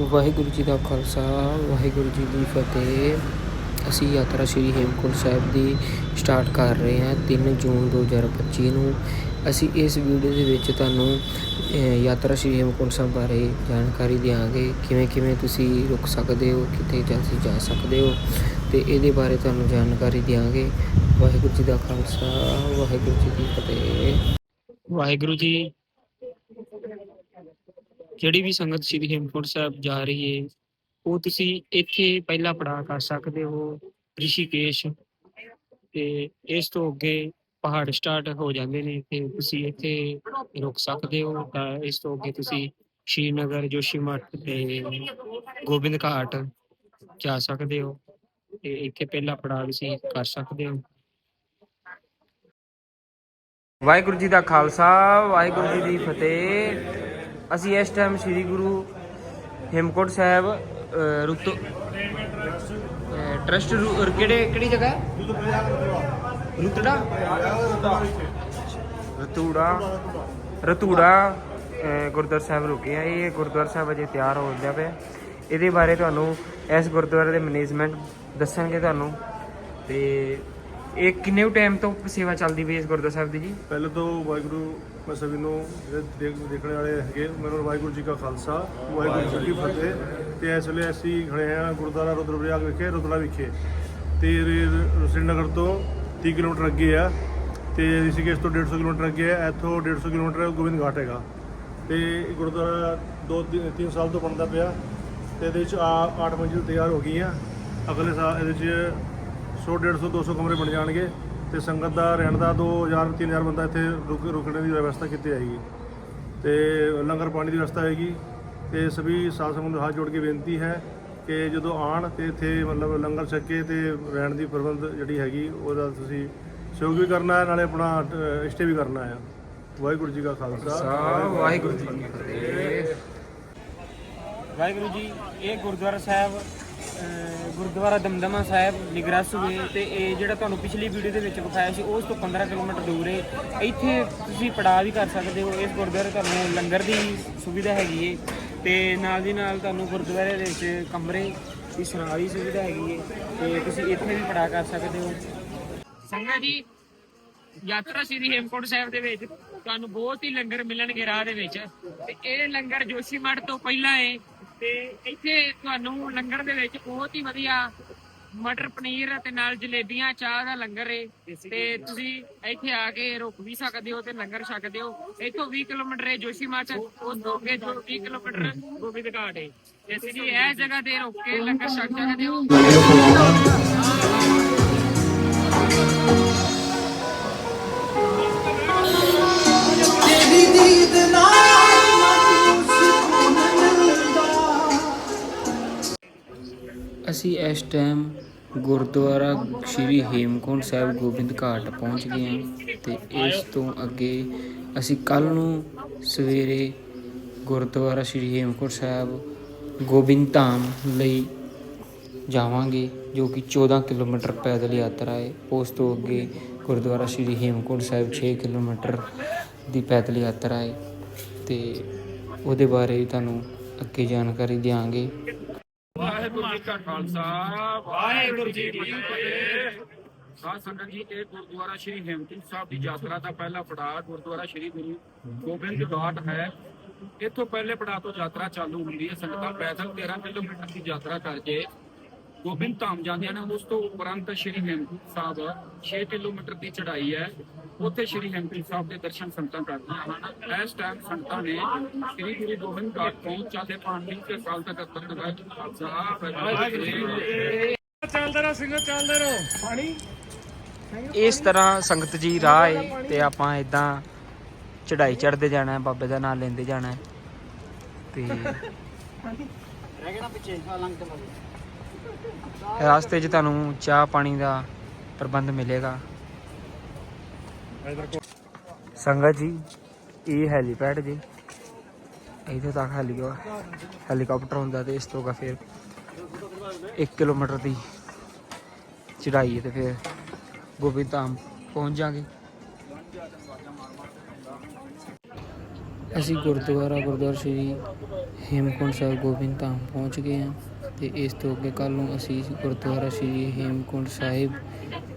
ਵਾਹਿਗੁਰੂ ਜੀ ਦਾ ਖਾਲਸਾ, ਵਾਹਿਗੁਰੂ ਜੀ ਦੀ ਫਤਿਹ। ਅਸੀਂ ਯਾਤਰਾ ਸ਼੍ਰੀ ਹੇਮਕੁੰਟ ਸਾਹਿਬ ਦੀ ਸਟਾਰਟ ਕਰ ਰਹੇ ਹਾਂ 3 ਜੂਨ 2025 ਨੂੰ। ਅਸੀਂ ਇਸ ਵੀਡੀਓ ਦੇ ਵਿੱਚ ਤੁਹਾਨੂੰ ਯਾਤਰਾ ਸ਼੍ਰੀ ਹੇਮਕੁੰਟ ਸਾਹਿਬ ਬਾਰੇ ਜਾਣਕਾਰੀ ਦਿਆਂਗੇ। ਕਿਵੇਂ ਕਿਵੇਂ ਤੁਸੀਂ ਰੁਕ ਸਕਦੇ ਹੋ, ਕਿੱਥੇ ਤੁਸੀਂ ਜਾ ਸਕਦੇ ਹੋ, ਤੇ ਇਹਦੇ ਬਾਰੇ ਤੁਹਾਨੂੰ ਜਾਣਕਾਰੀ ਦਿਆਂਗੇ। ਵਾਹਿਗੁਰੂ ਜੀ ਦਾ ਖਾਲਸਾ, ਵਾਹਿਗੁਰੂ ਜੀ ਦੀ ਫਤਿਹ। ਵਾਹਿਗੁਰੂ ਜੀ ਜਿਹੜੀ ਵੀ ਸੰਗਤ ਸ੍ਰੀ ਹੇਮਕੁੰਟ ਸਾਹਿਬ ਜਾ ਰਹੀ ਹੈ ਉਹ ਤੁਸੀਂ ਇੱਥੇ ਪਹਿਲਾ ਪੜਾਅ ਕਰ ਸਕਦੇ ਹੋ, ਰਿਸ਼ੀਕੇਸ਼। ਤੇ ਇਸ ਤੋਂ ਅੱਗੇ ਪਹਾੜ ਸਟਾਰਟ ਹੋ ਜਾਂਦੇ ਨੇ, ਤੇ ਤੁਸੀਂ ਇੱਥੇ ਰੁਕ ਸਕਦੇ ਹੋ। ਤਾਂ ਇਸ ਤੋਂ ਅੱਗੇ ਤੁਸੀਂ ਸ਼੍ਰੀਨਗਰ, ਜੋਸ਼ੀਮਠ ਤੇ ਗੋਬਿੰਦ ਘਾਟ ਜਾ ਸਕਦੇ ਹੋ। ਤੇ ਇੱਥੇ ਪਹਿਲਾ ਪੜਾਅ ਤੁਸੀਂ ਕਰ ਸਕਦੇ ਹੋ। ਵਾਹਿਗੁਰੂ ਜੀ ਦਾ ਖਾਲਸਾ, ਵਾਹਿਗੁਰੂ ਜੀ ਦੀ ਫਤਿਹ। ਅਸੀਂ ਇਸ ਟਾਈਮ ਸ੍ਰੀ ਗੁਰੂ ਹੇਮਕੋਟ ਸਾਹਿਬ ਅਹ, ਰੁਤੋ ਟਰਸਟ ਕਿਹੜੇ ਕਿਹੜੀ ਜਗ੍ਹਾ? ਹੈ ਰੁਤੜਾ। ਰਤੂੜਾ ਰਤੂੜਾ ਗੁਰਦੁਆਰਾ ਸਾਹਿਬ ਰੁਕੇ ਆ। ਇਹ ਗੁਰਦੁਆਰਾ ਸਾਹਿਬ ਅਜੇ ਤਿਆਰ ਹੋ ਰਿਹਾ ਪਿਆ। ਇਹਦੇ ਬਾਰੇ ਤੁਹਾਨੂੰ ਇਸ ਗੁਰਦੁਆਰੇ ਦੇ ਮੈਨੇਜਮੈਂਟ ਦੱਸਣਗੇ ਤੁਹਾਨੂੰ। ਤੇ ਇਹ ਕਿੰਨੇ ਟਾਈਮ ਤੋਂ ਸੇਵਾ ਚੱਲਦੀ ਪਈ ਇਸ ਗੁਰਦੁਆਰਾ ਸਾਹਿਬ ਦੀ ਜੀ? ਪਹਿਲੇ ਤੋਂ ਵਾਹਿਗੁਰੂ, ਮੈਂ ਸਭ ਨੂੰ ਜਿਹੜੇ ਦੇਖ ਦੇਖਣ ਵਾਲੇ ਹੈਗੇ। ਮੈਨੂੰ ਵਾਹਿਗੁਰੂ ਜੀ ਕਾ ਖਾਲਸਾ, ਵਾਹਿਗੁਰੂ ਜੀ ਕੀ ਫਤਿਹ। ਤੇ ਇਸ ਵੇਲੇ ਅਸੀਂ ਖੜੇ ਹਾਂ ਗੁਰਦੁਆਰਾ ਰੁਦਰਪ੍ਰਯਾਗ ਵਿਖੇ ਰੁਦੜਾ ਵਿਖੇ। ਤੇ ਰ- ਸ੍ਰੀਨਗਰ ਤੋਂ 30 ਕਿਲੋਮੀਟਰ ਅੱਗੇ ਆ। ਤੇ ਰਿਸ਼ੀਕੇਸ਼ ਤੋਂ 150 ਕਿਲੋਮੀਟਰ ਅੱਗੇ ਆ। ਇੱਥੋਂ 150 ਕਿਲੋਮੀਟਰ ਗੋਬਿੰਦ ਘਾਟ ਹੈਗਾ। ਤੇ ਇਹ ਗੁਰਦੁਆਰਾ ਦੋ 3 ਸਾਲ ਤੋਂ ਬਣਦਾ ਪਿਆ। ਤੇ ਇਹਦੇ ਵਿੱਚ ਆ 8 ਮੰਜ਼ਿਲ ਤਿਆਰ ਹੋ ਗਈ ਆ ਅਗਲੇ ਸਾਲ ਇਹਦੇ ਵਿੱਚ 100 150 200 ਕਮਰੇ ਬਣ ਜਾਣਗੇ ਤੇ ਸੰਗਤ ਦਾ ਰਹਿਣ ਦਾ 2000 3000 ਬੰਦਾ ਇੱਥੇ ਰੁਕ ਰੁਕਣੇ ਦੀ ਵਿਵਸਥਾ ਕੀਤੀ ਜਾਏਗੀ। ਤੇ ਲੰਗਰ ਪਾਣੀ ਦੀ ਵਿਵਸਥਾ ਹੋਏਗੀ ਤੇ ਸਭੀ ਸਾਧ ਸੰਗਤ ਨੂੰ ਹੱਥ ਜੋੜ ਕੇ ਬੇਨਤੀ ਹੈ ਕਿ ਜਦੋਂ ਆਣ ਤੇ ਇੱਥੇ ਮਤਲਬ ਲੰਗਰ ਛਕ ਤੇ ਰਹਿਣ ਦੀ ਪ੍ਰਬੰਧ ਜਿਹੜੀ ਹੈਗੀ ਉਹਦਾ ਤੁਸੀਂ ਸਹਿਯੋਗ ਵੀ ਕਰਨਾ ਹੈ ਨਾਲੇ ਆਪਣਾ ਸਟੇ ਵੀ ਕਰਨਾ ਹੈ। ਵਾਹਿਗੁਰੂ ਜੀ ਕਾ ਖਾਲਸਾ ਵਾਹਿਗੁਰੂ ਜੀ ਕੀ ਫਤਿਹ। ਵਾਹਿਗੁਰੂ ਜੀ ਇਹ ਗੁਰਦੁਆਰਾ ਸਾਹਿਬ ਗੁਰਦੁਆਰਾ ਦਮਦਮਾ ਸਾਹਿਬ ਨਿਗਰਾ ਸੂਏ ਤੇ ਇਹ ਜਿਹੜਾ ਤੁਹਾਨੂੰ ਪਿਛਲੀ ਵੀਡੀਓ ਦੇ ਵਿੱਚ ਵਿਖਾਇਆ ਸੀ, ਉਸ ਤੋਂ 15 ਕਿਲੋਮੀਟਰ ਦੂਰ ਹੈ। ਇੱਥੇ ਤੁਸੀਂ ਪੜਾਅ ਵੀ ਕਰ ਸਕਦੇ ਹੋ, ਇਸ ਗੁਰਦੁਆਰੇ ਤੁਹਾਨੂੰ ਲੰਗਰ ਦੀ ਸੁਵਿਧਾ ਹੈਗੀ ਏ ਤੇ ਨਾਲ ਦੀ ਨਾਲ ਤੁਹਾਨੂੰ ਗੁਰਦੁਆਰੇ ਦੇ ਵਿੱਚ ਕਮਰੇ ਦੀ ਸਰਾਂ ਸੁਵਿਧਾ ਹੈਗੀ ਏ ਤੇ ਤੁਸੀਂ ਇੱਥੇ ਵੀ ਪੜਾਅ ਕਰ ਸਕਦੇ ਹੋ। ਸੰਗਤ ਜੀ, ਯਾਤਰਾ ਸ੍ਰੀ ਹੇਮਕੁੰਟ ਸਾਹਿਬ ਦੇ ਵਿੱਚ ਤੁਹਾਨੂੰ ਬਹੁਤ ਹੀ ਲੰਗਰ ਮਿਲਣਗੇ ਰਾਹ ਦੇ ਵਿੱਚ। ਤੇ ਇਹ ਲੰਗਰ ਜੋਸ਼ੀਮਠ ਤੋਂ ਪਹਿਲਾਂ ਹੈ। ਤੇ ਇੱਥੇ ਤੁਹਾਨੂੰ ਲੰਗਰ ਦੇ ਵਿੱਚ ਬਹੁਤ ਹੀ ਵਧੀਆ ਮਟਰ ਪਨੀਰ ਤੇ ਨਾਲ ਜਲੇਬੀਆਂ, ਚਾਹ ਦਾ ਲੰਗਰ ਏ। ਤੇ ਤੁਸੀਂ ਇੱਥੇ ਆ ਕੇ ਰੁਕ ਵੀ ਸਕਦੇ ਹੋ ਤੇ ਲੰਗਰ ਛਕਦੇ ਹੋ ਇੱਥੋਂ 20 ਕਿਲੋਮੀਟਰ ਹੈ ਜੋਸ਼ੀਮਠ ਉਸ ਤੋਂ ਜੋ 20 ਕਿਲੋਮੀਟਰ ਗੋਬਿੰਦ ਘਾਟ ਹੈ ਤੇ ਤੁਸੀਂ ਇਸ ਜਗ੍ਹਾ ਤੇ ਰੁਕ ਕੇ ਲੰਗਰ ਛਕ ਸਕਦੇ ਹੋ। ਇਸ ਟਾਈਮ ਗੁਰਦੁਆਰਾ ਸ਼੍ਰੀ ਹੇਮਕੁੰਟ ਸਾਹਿਬ ਗੋਬਿੰਦ ਘਾਟ ਪਹੁੰਚ ਗਏ ਹਾਂ ਤੇ ਇਸ ਤੋਂ ਅੱਗੇ ਅਸੀਂ ਕੱਲ ਨੂੰ ਸਵੇਰੇ ਗੁਰਦੁਆਰਾ ਸ਼੍ਰੀ ਹੇਮਕੁੰਟ ਸਾਹਿਬ ਗੋਬਿੰਦ ਧਾਮ ਲਈ ਜਾਵਾਂਗੇ, ਜੋ ਕਿ 14 ਕਿਲੋਮੀਟਰ ਪੈਦਲ ਯਾਤਰਾ ਹੈ। ਉਸ ਤੋਂ ਅੱਗੇ ਗੁਰਦੁਆਰਾ ਸ਼੍ਰੀ ਹੇਮਕੁੰਟ ਸਾਹਿਬ 6 ਕਿਲੋਮੀਟਰ ਦੀ ਪੈਦਲ ਯਾਤਰਾ ਹੈ ਤੇ ਉਹਦੇ ਬਾਰੇ ਵੀ ਤੁਹਾਨੂੰ ਅੱਗੇ ਜਾਣਕਾਰੀ ਦਿਆਂਗੇ। ਵਾਹਿਗੁਰੂ ਜੀ ਕਾ ਖਾਲਸਾ, ਵਾਹਿਗੁਰੂ ਜੀ ਕੀ ਫਤਿਹ। ਸਾਧ ਸੰਗਤ ਜੀ, ਇਹ ਗੁਰਦੁਆਰਾ ਸ਼੍ਰੀ ਹੇਮਕੁੰਟ ਸਾਹਿਬ ਦੀ ਯਾਤਰਾ ਦਾ ਪਹਿਲਾ ਪੜਾਅ ਗੁਰਦੁਆਰਾ ਸ਼੍ਰੀ ਗੁਰੂ ਗੋਬਿੰਦ ਘਾਟ ਹੈ। ਇੱਥੋਂ ਪਹਿਲੇ ਪੜਾਅ ਤੋਂ ਯਾਤਰਾ ਚਾਲੂ ਹੁੰਦੀ ਹੈ। ਸੰਗਤਾਂ ਪੈਦਲ 13 ਕਿਲੋਮੀਟਰ ਦੀ ਯਾਤਰਾ ਕਰਕੇ ਗੋਬਿੰਦ ਧਾਮ ਜਾਂਦੀਆਂ ਨੇ ਉਸ ਤੋਂ ਉਪਰੰਤ ਸ਼੍ਰੀ ਹੇਮਕੁੰਟ ਸਾਹਿਬ 6 ਕਿਲੋਮੀਟਰ ਦੀ ਚੜ੍ਹਾਈ ਹੈ। ਉੱਥੇ ਸ਼੍ਰੀ ਹੇਮਕੁੰਟ ਸਾਹਿਬ ਦੇ ਦਰਸ਼ਨ ਸੰਗਤਾਂ ਕਰਦੀਆਂ ਹਨ। ਇਸ ਟਾਈਮ ਸੰਗਤਾਂ ਨੇ ਸ਼੍ਰੀ ਗੁਰੂ ਗੋਬਿੰਦ ਘਾਟ ਪਹੁੰਚ ਚਾਲੇ ਪਾਣੀ ਤੇ ਕਾਲ ਤੱਕ ਤੱਕ ਖਾਲਸਾ ਵਾਹਿਗੁਰੂ ਜੀ ਕੀ ਫਤਿਹ। ਇਸ ਤਰ੍ਹਾਂ ਸੰਗਤ ਜੀ ਰਾਹ ਹੈ ਤੇ ਆਪਾਂ ਇਦਾਂ ਚੜਾਈ ਚੜਦੇ ਜਾਣਾ ਹੈ ਬਾਬੇ ਦਾ ਨਾਮ ਲੈਂਦੇ ਜਾਣਾ। ਹੈ ਤੇ ਰਸਤੇ 'ਚ ਤੁਹਾਨੂੰ ਚਾਹ ਪਾਣੀ ਦਾ ਪ੍ਰਬੰਧ ਮਿਲੇਗਾ। ਸੰਗਤ ਜੀ, ਇਹ ਹੈਲੀਪੈਡ ਜੀ। ਇੱਥੇ ਤੱਕ ਹੈਲੀ ਹੈਲੀਕਾਪਟਰ ਹੁੰਦਾ ਤੇ ਇਸ ਤੋਂ ਅਗਾ ਫਿਰ 1 ਕਿਲੋਮੀਟਰ ਦੀ ਚੜਾਈ ਹੈ ਤੇ ਫਿਰ ਗੋਬਿੰਦ ਧਾਮ ਪਹੁੰਚ ਜਾਾਂਗੇ ਅਸੀਂ ਗੁਰਦੁਆਰਾ ਗੁਰਦੁਆਰਾ ਸ਼੍ਰੀ ਹੇਮਕੁੰਟ ਸਾਹਿਬ ਗੋਬਿੰਦ ਧਾਮ ਪਹੁੰਚ ਗਏ ਹਾਂ ਤੇ ਇਸ ਤੋਂ ਅੱਗੇ ਕੱਲ ਨੂੰ ਅਸੀਂ ਗੁਰਦੁਆਰਾ ਸ਼੍ਰੀ ਹੇਮਕੁੰਟ ਸਾਹਿਬ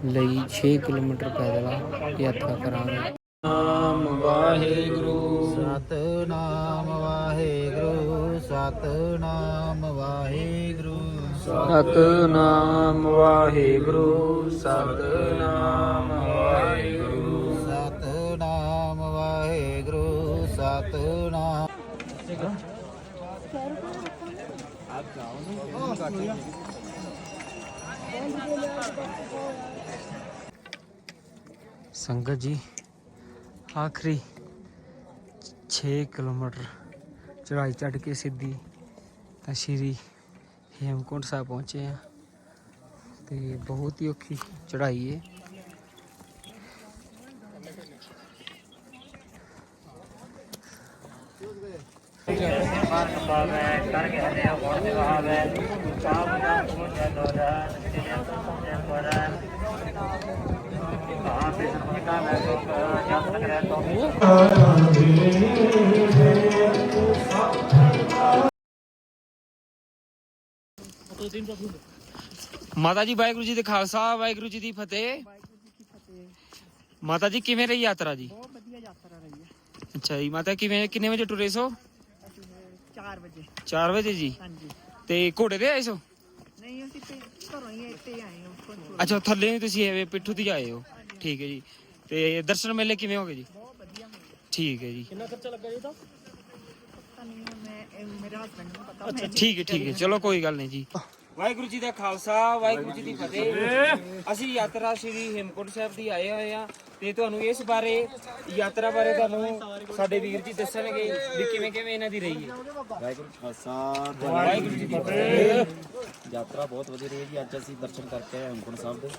ਲਈ 6 ਕਿਲੋਮੀਟਰ ਪੈਦਲ ਯਾਤਰਾ ਕਰਾਂਗੇ। ਨਾਮ ਵਾਹਿਗੁਰੂ। ਸਤਨਾਮ ਵਾਹਿਗੁਰੂ ਸਤਨਾਮ ਵਾਹਿਗੁਰੂ। ਸਤਨਾਮ ਵਾਹਿਗੁਰੂ ਸਤਨਾਮ ਵਾਹਿਗੁਰੂ। ਸਤਨਾਮ ਵਾਹਿਗੁਰੂ ਸਤਨਾਮ। ਸੰਗਤ ਜੀ, ਆਖਰੀ 6 ਕਿਲੋਮੀਟਰ ਚੜਾਈ ਚੜ੍ਹ ਕੇ ਸਿੱਧੀ ਤਾਂ ਸ਼੍ਰੀ ਹੇਮਕੁੰਟ ਸਾਹਿਬ ਪਹੁੰਚੇ ਆ ਤੇ ਬਹੁਤ ਹੀ ਔਖੀ ਚੜਾਈ ਹੈ ਮਾਤਾ ਜੀ ਵਾਹਿਗੁਰੂ ਜੀ ਦੇ ਖਾਲਸਾ ਵਾਹਿਗੁਰੂ ਜੀ ਦੀ ਫਤਿਹ। ਮਾਤਾ ਜੀ ਕਿਵੇਂ ਰਹੀ ਯਾਤਰਾ ਜੀ? ਬਹੁਤ ਵਧੀਆ ਯਾਤਰਾ ਰਹੀ ਹੈ। ਅੱਛਾ ਜੀ ਮਾਤਾ ਕਿਵੇਂ ਕਿੰਨੇ ਵਜੇ ਟੁਰੇ ਸੋ? 4 ਵਜੇ। 4 ਵਜੇ ਜੀ? ਹਾਂਜੀ। ਤੇ ਘੋੜੇ ਤੇ ਆਏ ਸੋ? ਨਹੀਂ ਅਸੀਂ ਤੇ ਘਰੋਂ ਹੀ ਇੱਥੇ ਆਏ ਹਾਂ ਅੱਛਾ ਥੱਲੇ ਵੀ ਤੁਸੀਂ ਐਵੇਂ ਪਿੱਠੂ ਤੇ ਆਏ ਹੋ। ਠੀਕ ਹੈ ਜੀ। ਤੇ ਦਰਸ਼ਨ ਮੇਲੇ ਕਿਵੇਂ ਹੋਗੇ ਜੀ? ਬਹੁਤ ਵਧੀਆ ਹੋ ਗਿਆ ਠੀਕ ਹੈ ਜੀ। ਪਤਾ ਨਹੀਂ ਮੈਂ ਮੇਰੇ ਹਸਬੰਡ ਨੂੰ ਪਤਾ ਮੈਂ ਠੀਕ ਹੈ ਠੀਕ ਹੈ। ਚਲੋ ਕੋਈ ਗੱਲ ਨਹੀਂ ਜੀ। ਵਾਹਿਗੁਰੂ ਜੀ ਦਾ ਖਾਲਸਾ ਵਾਹਿਗੁਰੂ ਜੀ ਦੀ ਫਤਿਹ। ਅਸੀਂ ਯਾਤਰਾ ਸ਼੍ਰੀ ਹੇਮਕੁੰਟ ਸਾਹਿਬ ਦੀ ਆਏ ਹੋਏ ਆ ਤੇ ਤੁਹਾਨੂੰ ਇਸ ਬਾਰੇ ਯਾਤਰਾ ਬਾਰੇ ਤੁਹਾਨੂੰ ਸਾਡੇ ਵੀਰ ਜੀ ਦੱਸਣਗੇ ਵੀ ਕਿਵੇਂ ਕਿਵੇਂ ਇਹਨਾਂ ਦੀ ਰਹੀ ਹੈ। ਵਾਹਿਗੁਰੂ ਖਾਲਸਾ ਵਾਹਿਗੁਰੂ ਜੀ ਦੀ ਫਤਿਹ। ਯਾਤਰਾ ਬਹੁਤ ਵਧੀਆ ਰਹੀ ਜੀ। ਅੱਜ ਅਸੀਂ ਦਰਸ਼ਨ ਕਰਕੇ ਆਏ ਹੇਮਕੁੰਟ ਸਾਹਿਬ ਦੇ।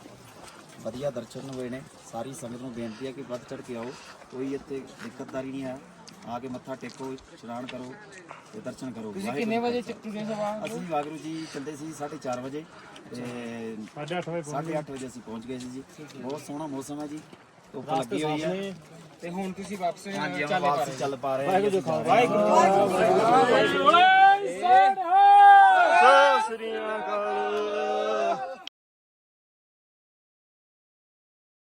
ਵਧੀਆ ਦਰਸ਼ਨ ਹੋਏ ਨੇ। ਸਾਰੀ ਸੰਗਤ ਨੂੰ ਬੇਨਤੀ ਹੈ ਕਿ ਵੱਧ ਚੜ ਕੇ ਆਓ। ਕੋਈ ਇੱਥੇ ਦਿੱਕਤਦਾਰੀ ਨਹੀਂ ਹੈ। ਆ ਕੇ ਮੱਥਾ ਟੇਕੋ ਇਸ਼ਨਾਨ ਕਰੋ ਤੇ ਦਰਸ਼ਨ ਕਰੋ। ਤੁਸੀਂ ਕਿੰਨੇ ਵਜੇ ਟੁਰੇ ਸਵਾ ਅਸੀਂ ਵਾਹਿਗੁਰੂ ਜੀ ਚੱਲਦੇ ਸੀ 4:30 ਵਜੇ ਤੇ 8:30 ਵਜੇ 8:30 ਵਜੇ ਅਸੀਂ ਪਹੁੰਚ ਗਏ ਸੀ ਜੀ। ਬਹੁਤ ਸੋਹਣਾ ਮੌਸਮ ਹੈ ਜੀ। ਧੁੱਪ ਲੱਗੀ ਹੋਈ ਹੈ। ਤੇ ਹੁਣ ਤੁਸੀਂ ਵਾਪਸ ਹਾਂਜੀ ਹੁਣ ਚੱਲੇ ਵਾਪਸ ਚੱਲ ਪਾ ਰਹੇ ਹਾਂ ਅਸੀਂ ਜਾ। ਵਾਹਿਗੁਰੂ ਸਤਿ ਸ੍ਰੀ ਅਕਾਲ।